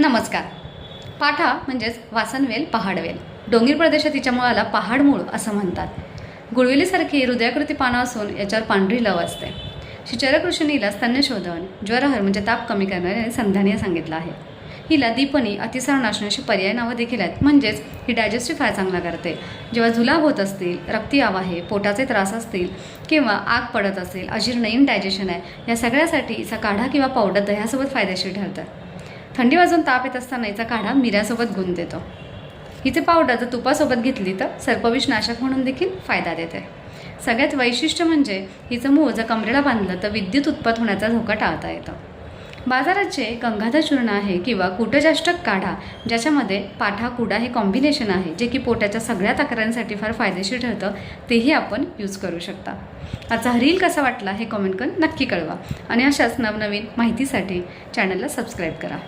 नमस्कार. पाठा म्हणजेच वासनवेल पहाडवेल. डोंगर प्रदेशात तिच्या मुळाला पहाडमूळ असं म्हणतात. गुळवेलीसारखी हृदयाकृती पानं असून याच्यावर पांढरी लव असते. श्री चरकृष्णीला स्तन्यशोधन ज्वरहर म्हणजे ताप कमी करणारे संधानीय सांगितलं आहे. हिला दीपनी अतिसार नाशनाशी पर्याय नावं देखील आहेत. म्हणजेच ही डायजेस्टिव्ह फार चांगला करते. जेव्हा जुलाब होत असतील रक्ती आहे पोटाचे त्रास असतील किंवा आग पडत असेल अजीर्ण इनडायजेशन आहे या सगळ्यासाठी काढा किंवा पावडर दह्यासोबत फायदेशीर ठरतं. थंडी वाजून ताप येत असताना याचा काढा मिऱ्यासोबत गुण देतो. हिचे पावडर जर तुपासोबत घेतली तर सर्पविष नाशक म्हणून देखील फायदा देते. सगळ्यात वैशिष्ट्य म्हणजे हिचं मूळ जर कमरेला बांधलं तर विद्युत उत्पत होण्याचा धोका टाळता येतो. बाजारात जे गंगाधर चूर्ण आहे किंवा कुटजाष्टक काढा ज्याच्यामध्ये पाठा कुडा हे कॉम्बिनेशन आहे जे की पोटाच्या सगळ्या तक्रारींसाठी फार फायदेशीर ठरतं तेही आपण यूज करू शकता. आजचा रील कसा वाटला हे कमेंट करून नक्की कळवा. आणि अशाच नवनवीन माहितीसाठी चॅनलला सबस्क्राईब करा.